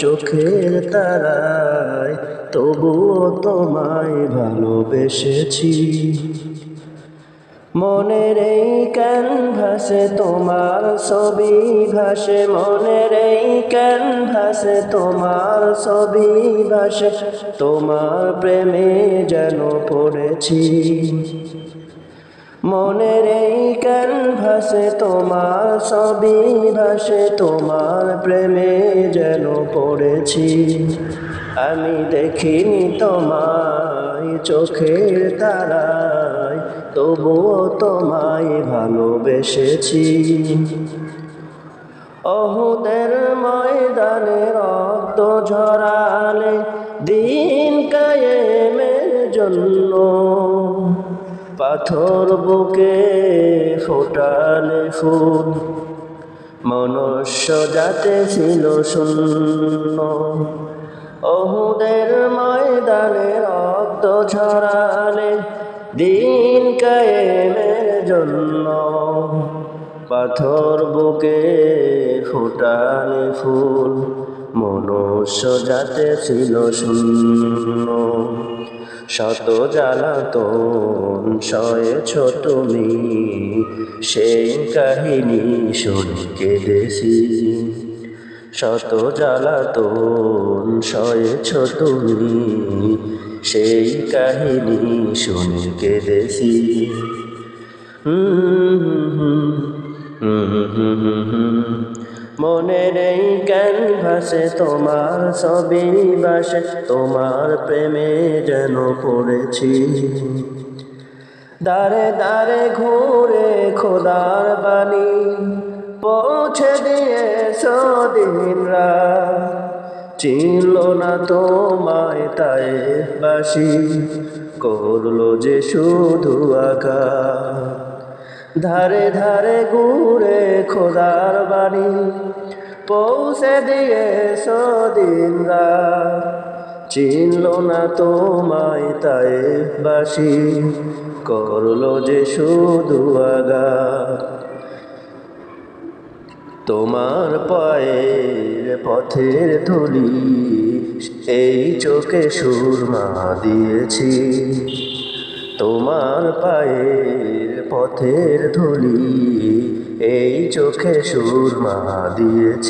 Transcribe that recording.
চোখের তারায় তবুও তোমায় ভালোবেসেছি। মনের এই ক্যানভাসে তোমার ছবি ভাসে, মনের এই ক্যানভাসে তোমার ছবি ভাসে, তোমার প্রেমে যেন পড়েছি। মনের এই ক্যানভাসে তোমার ছবি ভাসে, তোমার প্রেমে যেন পড়েছি। আমি দেখিনি তোমায় চোখের তারায়, তবুও তোমায় ভালোবেসেছি। অহুদের ময়দানে রক্ত ঝরালে দিন কায়েমের জন্য পাথর বুকে ফোটালে ফুল। মনুষ্য যাতে ছিল শূন্য। অহুদের ময়দানে রক্ত ছড়ালে দিন কায়েমের জন্য। পাথর বুকে ফোটালে ফুল। মনুষ্য যাতে ছিল শূন্য শত জ্বালাতন সয়েছ তুমি সেই কাহিনী শুনে কেঁদেছি শত জ্বালাতন সয়েছ তুমি সেই কাহিনী শুনে কেঁদেছি মনের এই ক্যানভাসে তোমার ছবি বাসে, তোমার প্রেমে যেন পড়েছি। দারে দারে ঘুরে খোদার বাণী পৌঁছে দিয়ে সদিনরা চিনল না তোমায় তাই বাসি, করল যে শুধু আকা ধারে ধারে ঘুরে খোদার বাড়ি পৌঁছে দিয়ে রাত। চিনল না তোমায় তাই বাসি, করল যে শুধু আগা তোমার পায়ের পথের ধুলি, এই চোখে সুরমা দিয়েছি। তোমার পায়ের পথের ধুলি, এই চোখে সুরমা দিয়েছি।